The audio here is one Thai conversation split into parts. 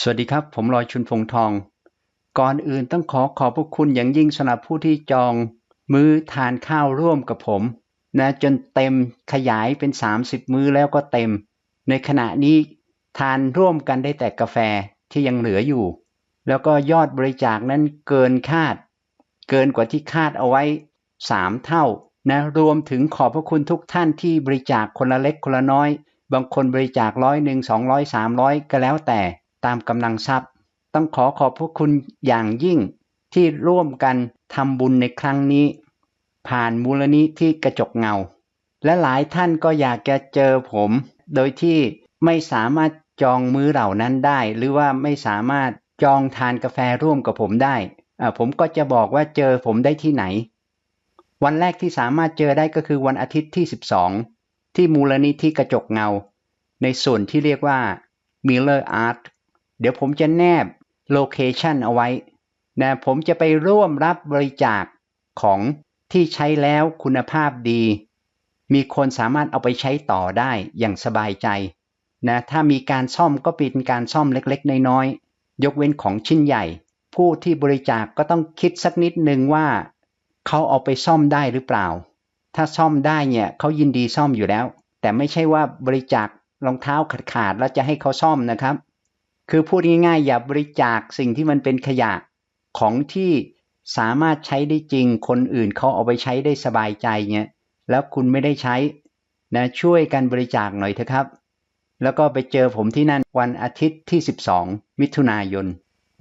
สวัสดีครับ ผมลอยชุนพงทอง ก่อนอื่นต้องขอขอบพระคุณอย่างยิ่งสำหรับผู้ที่จองมื้อทานข้าวร่วมกับผมนะจนเต็มขยายเป็น 30 มื้อแล้วก็เต็ม ในขณะนี้ทานร่วมกันได้แต่กาแฟที่ยังเหลืออยู่ แล้วก็ยอดบริจาคนั้นเกินคาด เกินกว่าที่คาดเอาไว้ 3 เท่านะรวมถึงขอบพระคุณทุกท่านที่บริจาคคนละเล็กคนละน้อย บางคนบริจาคร้อยหนึ่งสองร้อยสามร้อยก็แล้วแต่ ตามกำลังทรัพย์ ต้องขอขอบพระคุณอย่างยิ่งที่ร่วมกันทำบุญในครั้งนี้ ผ่านมูลนิธิกระจกเงา และหลายท่านก็อยากจะเจอผม โดยที่ไม่สามารถจองมื้อเหล่านั้นได้ หรือว่าไม่สามารถจองทานกาแฟร่วมกับผมได้ ผมก็จะบอกว่าเจอผมได้ที่ไหน วันแรกที่สามารถเจอได้ก็คือวันอาทิตย์ที่ 12 ที่มูลนิธิกระจกเงา ในส่วนที่เรียกว่า Miller Art เดี๋ยวผมจะแนบโลเคชันเอาไว้นะผมจะไปร่วมรับบริจาคของที่ใช้แล้วคุณภาพดี มีคนสามารถเอาไปใช้ต่อได้อย่างสบายใจนะถ้ามีการซ่อมก็เป็นการซ่อมเล็กๆ น้อยๆ ยกเว้นของชิ้นใหญ่ ผู้ที่บริจาคก็ต้องคิดสักนิดหนึ่งว่า เขาเอาไปซ่อมได้หรือเปล่า ถ้าซ่อมได้เนี่ยเขายินดีซ่อมอยู่แล้ว แต่ไม่ใช่ว่าบริจาครองเท้าขาดๆแล้วจะให้เขาซ่อมนะครับ คือพูดง่ายๆ อย่าบริจาคสิ่งที่มันเป็นขยะของที่สามารถใช้ได้จริง คนอื่นเขาเอาไปใช้ได้สบายใจเนี่ยแล้วคุณไม่ได้ใช้นะช่วยกันบริจาคหน่อยเถอะครับ แล้วก็ไปเจอผมที่นั่นวันอาทิตย์ที่ 12 มิถุนายน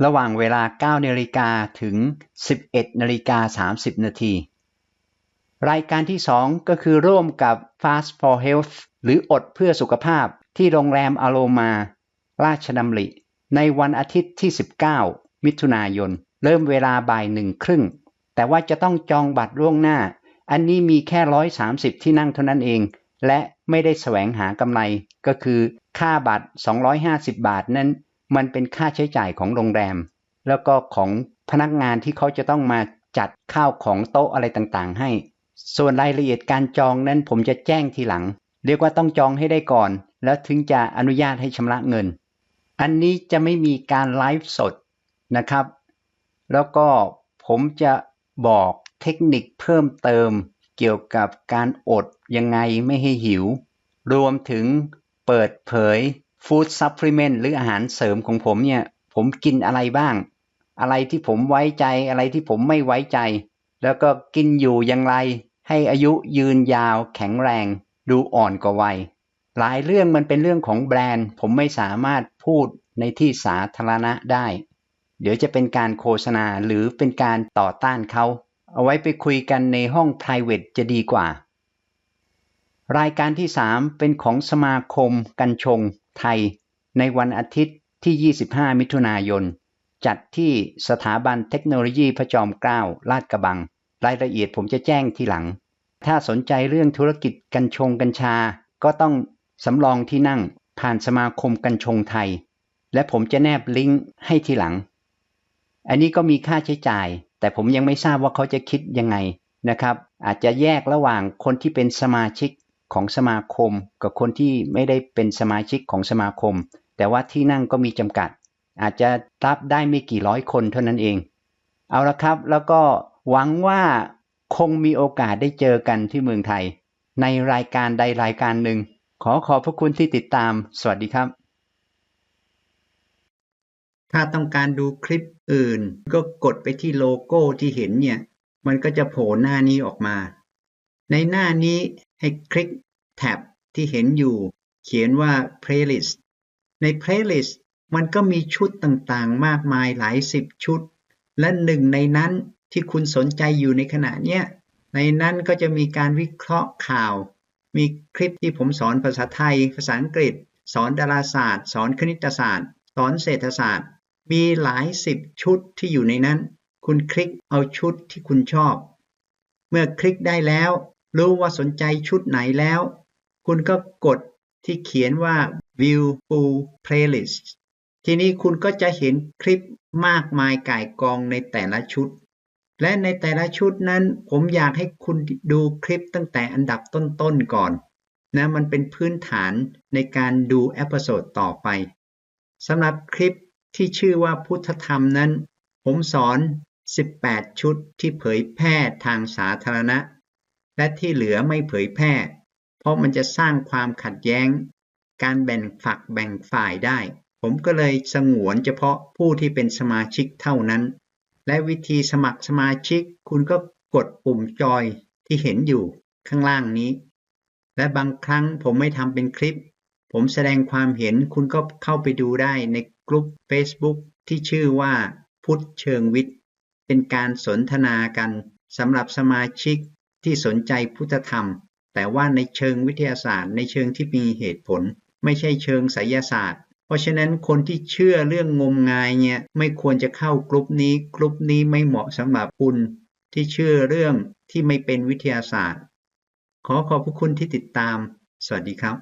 ระหว่างเวลา 9นาฬิกาถึง 11นาฬิกา30 นาที รายการที่ 2 ก็คือร่วมกับ Fast for Health หรืออดเพื่อสุขภาพที่โรงแรมอโลมา ราชดำริ ในวันอาทิตย์ที่ 19 มิถุนายน เริ่มเวลาบ่ายหนึ่งครึ่ง แต่ว่าจะต้องจองบัตรล่วงหน้า อันนี้มีแค่ 130 ที่นั่งเท่านั้นเอง และไม่ได้แสวงหากำไร ก็คือค่าบัตร 250 บาทนั้น มันเป็นค่าใช้จ่ายของโรงแรม แล้วก็ของพนักงานที่เขาจะต้องมาจัดข้าวของโต๊ะอะไรต่างๆ ให้ ส่วนรายละเอียดการจองนั้นผมจะแจ้งทีหลัง เรียกว่าต้องจองให้ได้ก่อน แล้วถึงจะอนุญาตให้ชำระเงิน อันนี้จะไม่มีการไลฟ์สดนะครับ แล้วก็ผมจะบอกเทคนิคเพิ่มเติมเกี่ยวกับการอดยังไงไม่ให้หิว รวมถึงเปิดเผยฟู้ดซัพพลีเมนต์หรืออาหารเสริมของผมเนี่ย ผมกินอะไรบ้าง อะไรที่ผมไว้ใจอะไรที่ผมไม่ไว้ใจ แล้วก็กินอยู่อย่างไร ให้อายุยืนยาวแข็งแรง ดูอ่อนกว่าวัย หลายเรื่องมันเป็นเรื่องของแบรนด์ ผมไม่สามารถพูดในที่สาธารณะได้ เดี๋ยวจะเป็นการโฆษณาหรือเป็นการต่อต้านเขา เอาไว้ไปคุยกันในห้อง private จะดีกว่า รายการที่ 3 เป็นของสมาคมกัญชงไทย ในวันอาทิตย์ที่ 25 มิถุนายน จัดที่สถาบันเทคโนโลยีพระจอมเกล้าลาดกระบัง รายละเอียดผมจะแจ้งทีหลัง ถ้าสนใจเรื่องธุรกิจกัญชงกัญชาก็ต้อง สำรองที่นั่งผ่านสมาคมกัญชงไทย และผมจะแนบลิงก์ให้ทีหลัง อันนี้ก็มีค่าใช้จ่าย แต่ผมยังไม่ทราบว่าเขาจะคิดยังไงนะครับ อาจจะแยกระหว่างคนที่เป็นสมาชิกของสมาคม กับคนที่ไม่ได้เป็นสมาชิกของสมาคม แต่ว่าที่นั่งก็มีจำกัด อาจจะรับได้ไม่กี่ร้อยคนเท่านั้นเอง เอาละครับ แล้วก็หวังว่าคงมีโอกาสได้เจอกันที่เมืองไทย ในรายการใดรายการหนึ่ง ขอขอบพระคุณที่ติดตาม สวัสดีครับ ถ้าต้องการดูคลิปอื่น ก็กดไปที่โลโก้ที่เห็นเนี่ย มันก็จะโผล่หน้านี้ออกมา ในหน้านี้ให้คลิกแท็บที่เห็นอยู่ เขียนว่า playlist ใน playlist มันก็มีชุดต่างๆ มากมายหลายสิบชุด และหนึ่งในนั้นที่คุณสนใจอยู่ในขณะเนี้ยในนั้นก็จะมีการวิเคราะห์ข่าว มีคลิปที่ผมสอนภาษาไทย ภาษาอังกฤษ สอนดาราศาสตร์ สอนคณิตศาสตร์ สอนเศรษฐศาสตร์ มีหลายสิบชุดที่อยู่ในนั้น คุณคลิกเอาชุดที่คุณชอบ เมื่อคลิกได้แล้ว รู้ว่าสนใจชุดไหนแล้ว คุณก็กดที่เขียนว่า view full playlist ทีนี้คุณก็จะเห็นคลิปมากมายก่ายกองในแต่ละชุด และในแต่ละชุดนั้น ผมอยากให้คุณดูคลิปตั้งแต่อันดับต้นๆก่อนนะมันเป็นพื้นฐานในการดูเอพิโซดต่อไปสำหรับคลิปที่ชื่อว่าพุทธธรรมนั้น ผมสอน 18 ชุดที่เผยแพร่ทางสาธารณะ และที่เหลือไม่เผยแพร่ เพราะมันจะสร้างความขัดแย้ง การแบ่งฝักแบ่งฝ่ายได้ ผมก็เลยสงวนเฉพาะผู้ที่เป็นสมาชิกเท่านั้น และวิธีสมัครสมาชิก คุณก็กดปุ่มจอยที่เห็นอยู่ข้างล่างนี้ และบางครั้งผมไม่ทำเป็นคลิป ผมแสดงความเห็นคุณก็เข้าไปดูได้ในกลุ่ม Facebook ที่ชื่อว่าพุทธเชิงวิทย์ เป็นการสนทนากันสำหรับสมาชิกที่สนใจพุทธธรรม แต่ว่าในเชิงวิทยาศาสตร์ ในเชิงที่มีเหตุผล ไม่ใช่เชิงไสยศาสตร์ เพราะฉะนั้นคนที่เชื่อเรื่องงมงายเนี่ยไม่ควรจะเข้ากลุ่มนี้กลุ่มนี้ไม่เหมาะสำหรับคุณที่เชื่อเรื่องที่ไม่เป็นวิทยาศาสตร์ ขอขอบพระคุณที่ติดตาม สวัสดีครับ